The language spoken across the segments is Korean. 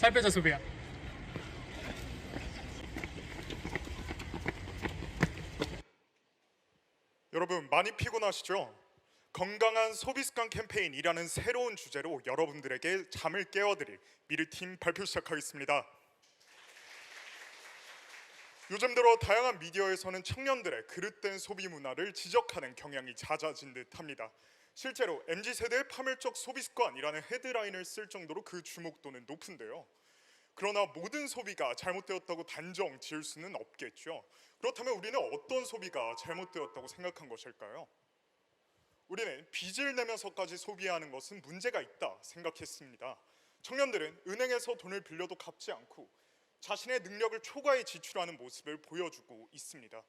살 빼자 소비야. 여러분 많이 피곤하시죠? 건강한 소비 습관 캠페인이라는 새로운 주제로 여러분들에게 잠을 깨워드릴 미르팀 발표 시작하겠습니다. 요즘 들어 다양한 미디어에서는 청년들의 그릇된 소비 문화를 지적하는 경향이 잦아진 듯합니다. 실제로 MZ 세대의 파멸적 소비 습관이라는 헤드라인을 쓸 정도로 그 주목도는 높은데요. 그러나 모든 소비가 잘못되었다고 단정 지을 수는 없겠죠. 그렇다면 우리는 어떤 소비가 잘못되었다고 생각한 것일까요? 우리는 빚을 내면서까지 소비하는 것은 문제가 있다 생각했습니다. 청년들은 은행에서 돈을 빌려도 갚지 않고 자신의 능력을 초과해 지출하는 모습을 보여주고 있습니다.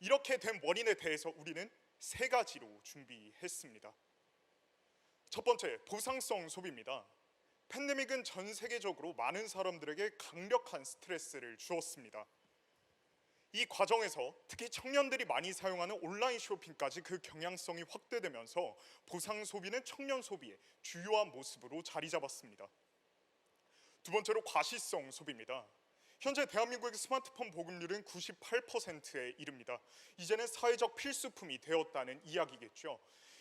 이렇게 된 원인에 대해서 우리는 세 가지로 준비했습니다. 첫 번째, 보상성 소비입니다. 팬데믹은 전 세계적으로 많은 사람들에게 강력한 스트레스를 주었습니다. 이 과정에서 특히 청년들이 많이 사용하는 온라인 쇼핑까지 그 경향성이 확대되면서 보상 소비는 청년 소비의 주요한 모습으로 자리 잡았습니다. 두 번째로 과시성 소비입니다. 현재 대한민국의 스마트폰 보급률은 98%에 이릅니다. 이제는 사회적 필수품이 되었다는 이야기겠죠.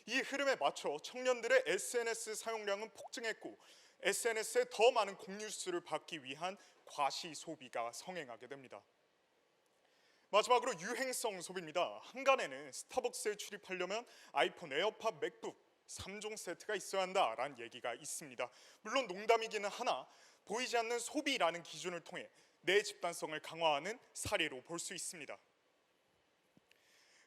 이 흐름에 맞춰 청년들의 SNS 사용량은 폭증했고 SNS에 더 많은 공유 수를 받기 위한 과시 소비가 성행하게 됩니다. 마지막으로 유행성 소비입니다. 한간에는 스타벅스에 출입하려면 아이폰, 에어팟, 맥북 3종 세트가 있어야 한다라는 얘기가 있습니다. 물론 농담이기는 하나 보이지 않는 소비라는 기준을 통해 내 집단성을 강화하는 사례로 볼 수 있습니다.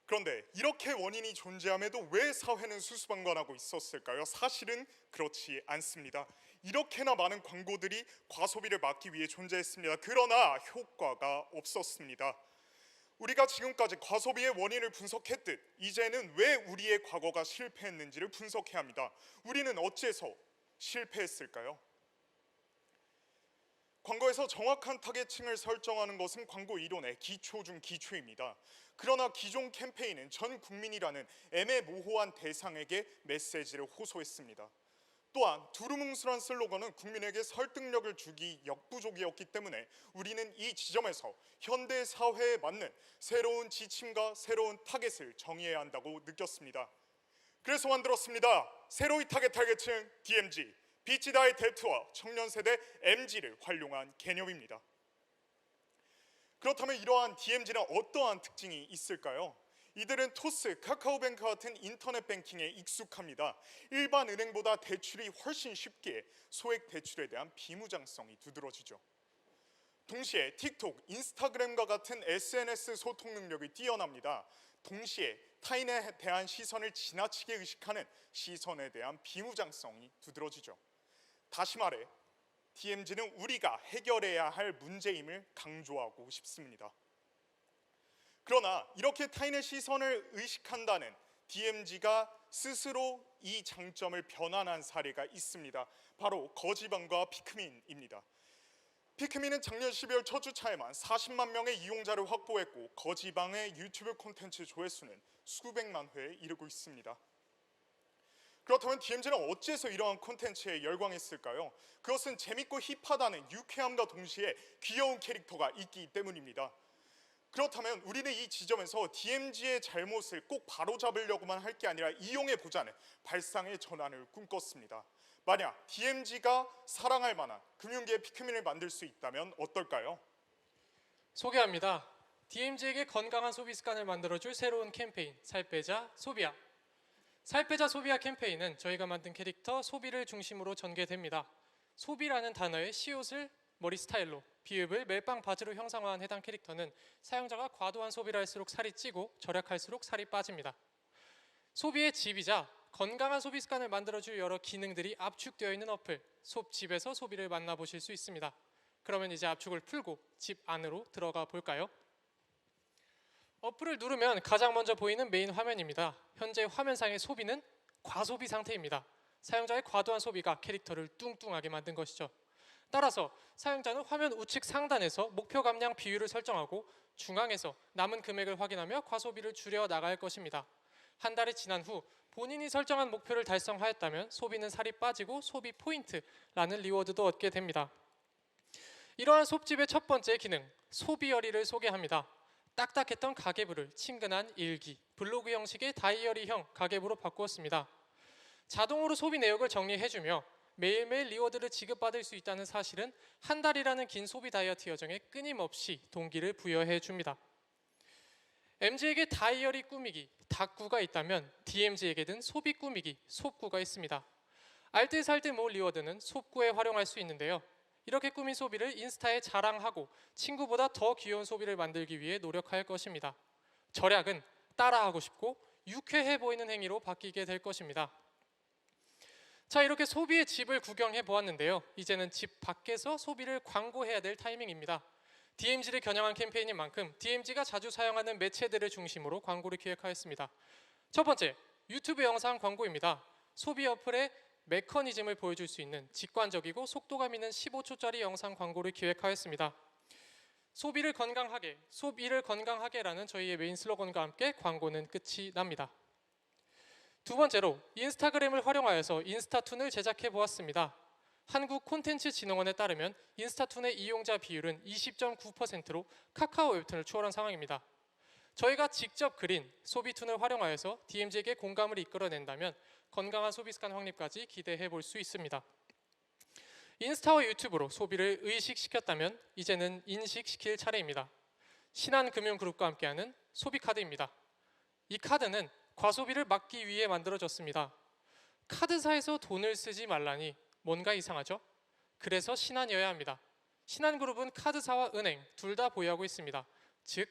그런데 이렇게 원인이 존재함에도 왜 사회는 수수방관하고 있었을까요? 사실은 그렇지 않습니다. 이렇게나 많은 광고들이 과소비를 막기 위해 존재했습니다. 그러나 효과가 없었습니다. 우리가 지금까지 과소비의 원인을 분석했듯 이제는 왜 우리의 과거가 실패했는지를 분석해야 합니다. 우리는 어째서 실패했을까요? 광고에서 정확한 타겟층을 설정하는 것은 광고 이론의 기초 중 기초입니다. 그러나 기존 캠페인은 전 국민이라는 애매모호한 대상에게 메시지를 호소했습니다. 또한 두루뭉술한 슬로건은 국민에게 설득력을 주기 역부족이었기 때문에 우리는 이 지점에서 현대 사회에 맞는 새로운 지침과 새로운 타겟을 정의해야 한다고 느꼈습니다. 그래서 만들었습니다. 새로이 타겟 타겟층 DMG 비치다의 대투와 청년 세대 MG를 활용한 개념입니다. 그렇다면 이러한 DMG는 어떠한 특징이 있을까요? 이들은 토스, 카카오뱅크 같은 인터넷 뱅킹에 익숙합니다. 일반 은행보다 대출이 훨씬 쉽게 소액 대출에 대한 비무장성이 두드러지죠. 동시에 틱톡, 인스타그램과 같은 SNS 소통 능력이 뛰어납니다. 동시에 타인에 대한 시선을 지나치게 의식하는 시선에 대한 비무장성이 두드러지죠. 다시 말해 DMZ는 우리가 해결해야 할 문제임을 강조하고 싶습니다. 그러나 이렇게 타인의 시선을 의식한다는 DMZ가 스스로 이 장점을 변환한 사례가 있습니다. 바로 거지방과 피크민입니다. 피크민은 작년 12월 첫 주 차에만 40만 명의 이용자를 확보했고 거지방의 유튜브 콘텐츠 조회수는 수백만 회에 이르고 있습니다. 그렇다면 DMZ는 어째서 이러한 콘텐츠에 열광했을까요? 그것은 재밌고 힙하다는 유쾌함과 동시에 귀여운 캐릭터가 있기 때문입니다. 그렇다면 우리는 이 지점에서 DMZ의 잘못을 꼭 바로잡으려고만 할 게 아니라 이용해 보자는 발상의 전환을 꿈꿨습니다. 만약 DMZ가 사랑할 만한 금융계의 피크민을 만들 수 있다면 어떨까요? 소개합니다. DMZ에게 건강한 소비 습관을 만들어줄 새로운 캠페인 살 빼자 소비야. 살 빼자 소비야 캠페인은 저희가 만든 캐릭터 소비를 중심으로 전개됩니다. 소비라는 단어의 시옷을 머리 스타일로 비읍을 멜빵 바지로 형상화한 해당 캐릭터는 사용자가 과도한 소비를 할수록 살이 찌고 절약할수록 살이 빠집니다. 소비의 집이자 건강한 소비 습관을 만들어줄 여러 기능들이 압축되어 있는 어플 솝집에서 소비를 만나보실 수 있습니다. 그러면 이제 압축을 풀고 집 안으로 들어가 볼까요? 어플을 누르면 가장 먼저 보이는 메인 화면입니다. 현재 화면상의 소비는 과소비 상태입니다. 사용자의 과도한 소비가 캐릭터를 뚱뚱하게 만든 것이죠. 따라서 사용자는 화면 우측 상단에서 목표 감량 비율을 설정하고 중앙에서 남은 금액을 확인하며 과소비를 줄여 나갈 것입니다. 한 달이 지난 후 본인이 설정한 목표를 달성하였다면 소비는 살이 빠지고 소비 포인트라는 리워드도 얻게 됩니다. 이러한 솝집의 첫 번째 기능, 소비어리를 소개합니다. 딱딱했던 가계부를 친근한 일기, 블로그 형식의 다이어리형 가계부로 바꾸었습니다. 자동으로 소비 내역을 정리해주며 매일매일 리워드를 지급받을 수 있다는 사실은 한 달이라는 긴 소비 다이어트 여정에 끊임없이 동기를 부여해 줍니다. MG에게 다이어리 꾸미기, 닭구가 있다면 DMZ에게는 소비 꾸미기, 솝구가 있습니다. 알뜰살뜰 모을 리워드는 솝구에 활용할 수 있는데요. 이렇게 꾸민 소비를 인스타에 자랑하고 친구보다 더 귀여운 소비를 만들기 위해 노력할 것입니다. 절약은 따라하고 싶고 유쾌해 보이는 행위로 바뀌게 될 것입니다. 자, 이렇게 소비의 집을 구경해 보았는데요. 이제는 집 밖에서 소비를 광고해야 될 타이밍입니다. DMZ를 겨냥한 캠페인인 만큼 DMZ가 자주 사용하는 매체들을 중심으로 광고를 기획하였습니다. 첫 번째, 유튜브 영상 광고입니다. 소비 어플의 메커니즘을 보여줄 수 있는 직관적이고 속도감 있는 15초짜리 영상 광고를 기획하였습니다. 소비를 건강하게, 소비를 건강하게라는 저희의 메인 슬로건과 함께 광고는 끝이 납니다. 두 번째로 인스타그램을 활용하여서 인스타툰을 제작해 보았습니다. 한국 콘텐츠 진흥원에 따르면 인스타툰의 이용자 비율은 20.9%로 카카오 웹툰을 추월한 상황입니다. 저희가 직접 그린 소비툰을 활용하여서 DMZ에게 공감을 이끌어낸다면 건강한 소비 습관 확립까지 기대해 볼 수 있습니다. 인스타와 유튜브로 소비를 의식시켰다면 이제는 인식시킬 차례입니다. 신한금융그룹과 함께하는 소비카드입니다. 이 카드는 과소비를 막기 위해 만들어졌습니다. 카드사에서 돈을 쓰지 말라니 뭔가 이상하죠? 그래서 신한이어야 합니다. 신한그룹은 카드사와 은행 둘 다 보유하고 있습니다. 즉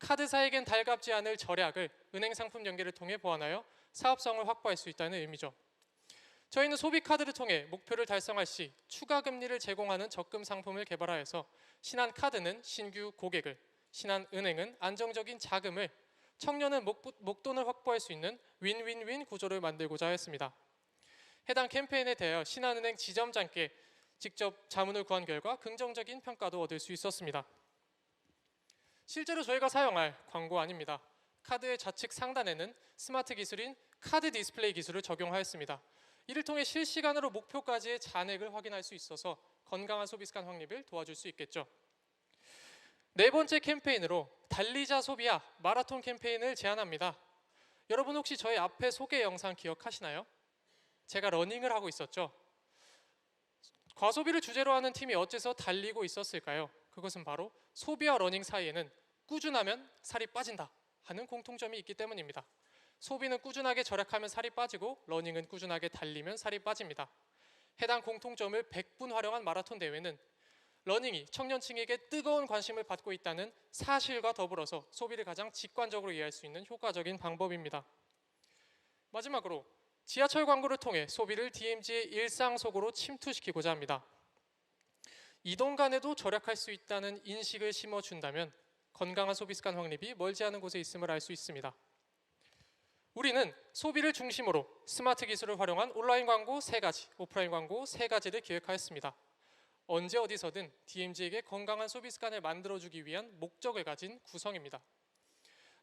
카드사에겐 달갑지 않을 절약을 은행 상품 연계를 통해 보완하여 사업성을 확보할 수 있다는 의미죠. 저희는 소비 카드를 통해 목표를 달성할 시 추가 금리를 제공하는 적금 상품을 개발하여서 신한 카드는 신규 고객을, 신한 은행은 안정적인 자금을, 청년은 목, 목돈을 확보할 수 있는 윈윈윈 구조를 만들고자 했습니다. 해당 캠페인에 대하여 신한은행 지점장께 직접 자문을 구한 결과 긍정적인 평가도 얻을 수 있었습니다. 실제로 저희가 사용할 광고 아닙니다. 카드의 좌측 상단에는 스마트 기술인 카드 디스플레이 기술을 적용하였습니다. 이를 통해 실시간으로 목표까지의 잔액을 확인할 수 있어서 건강한 소비 습관 확립을 도와줄 수 있겠죠. 네 번째 캠페인으로 달리자 소비야 마라톤 캠페인을 제안합니다. 여러분 혹시 저희 앞에 소개 영상 기억하시나요? 제가 러닝을 하고 있었죠. 과소비를 주제로 하는 팀이 어째서 달리고 있었을까요? 그것은 바로 소비와 러닝 사이에는 꾸준하면 살이 빠진다 하는 공통점이 있기 때문입니다. 소비는 꾸준하게 절약하면 살이 빠지고 러닝은 꾸준하게 달리면 살이 빠집니다. 해당 공통점을 100분 활용한 마라톤 대회는 러닝이 청년층에게 뜨거운 관심을 받고 있다는 사실과 더불어서 소비를 가장 직관적으로 이해할 수 있는 효과적인 방법입니다. 마지막으로 지하철 광고를 통해 소비를 DMZ의 일상 속으로 침투시키고자 합니다. 이동 간에도 절약할 수 있다는 인식을 심어준다면 건강한 소비 습관 확립이 멀지 않은 곳에 있음을 알 수 있습니다. 우리는 소비를 중심으로 스마트 기술을 활용한 온라인 광고 세 가지, 오프라인 광고 세 가지를 기획하였습니다. 언제 어디서든 DMZ에게 건강한 소비 습관을 만들어주기 위한 목적을 가진 구성입니다.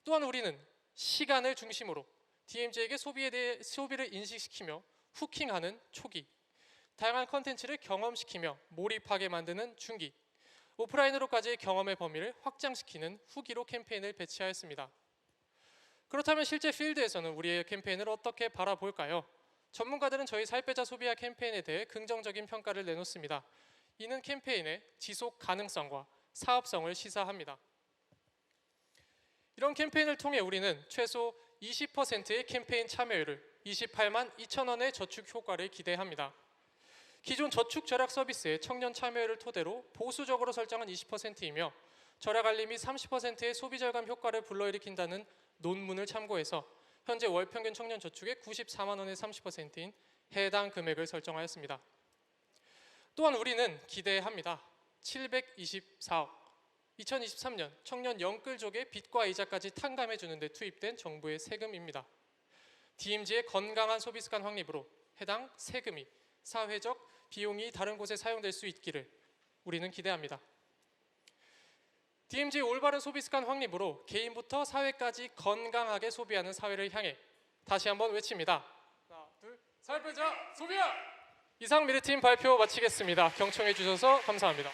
또한 우리는 시간을 중심으로 DMZ에게 소비에 대해 소비를 인식시키며 후킹하는 초기, 다양한 컨텐츠를 경험시키며 몰입하게 만드는 중기, 오프라인으로까지의 경험의 범위를 확장시키는 후기로 캠페인을 배치하였습니다. 그렇다면 실제 필드에서는 우리의 캠페인을 어떻게 바라볼까요? 전문가들은 저희 살 빼자 소비와 캠페인에 대해 긍정적인 평가를 내놓습니다. 이는 캠페인의 지속 가능성과 사업성을 시사합니다. 이런 캠페인을 통해 우리는 최소 20%의 캠페인 참여율을 28만 2천 원의 저축 효과를 기대합니다. 기존 저축 절약 서비스의 청년 참여율을 토대로 보수적으로 설정한 20%이며 절약 알림 및 30%의 소비 절감 효과를 불러일으킨다는 논문을 참고해서 현재 월 평균 청년 저축의 94만 원의 30%인 해당 금액을 설정하였습니다. 또한 우리는 기대합니다. 724억 2023년 청년 영끌족의 빚과 이자까지 탕감해 주는 데 투입된 정부의 세금입니다. DMZ의 건강한 소비 습관 확립으로 해당 세금이 사회적 비용이 다른 곳에 사용될 수 있기를 우리는 기대합니다. DMZ의 올바른 소비 습관 확립으로 개인부터 사회까지 건강하게 소비하는 사회를 향해 다시 한번 외칩니다. 하나, 둘, 살 빼자 소비야! 이상 미래팀 발표 마치겠습니다. 경청해 주셔서 감사합니다.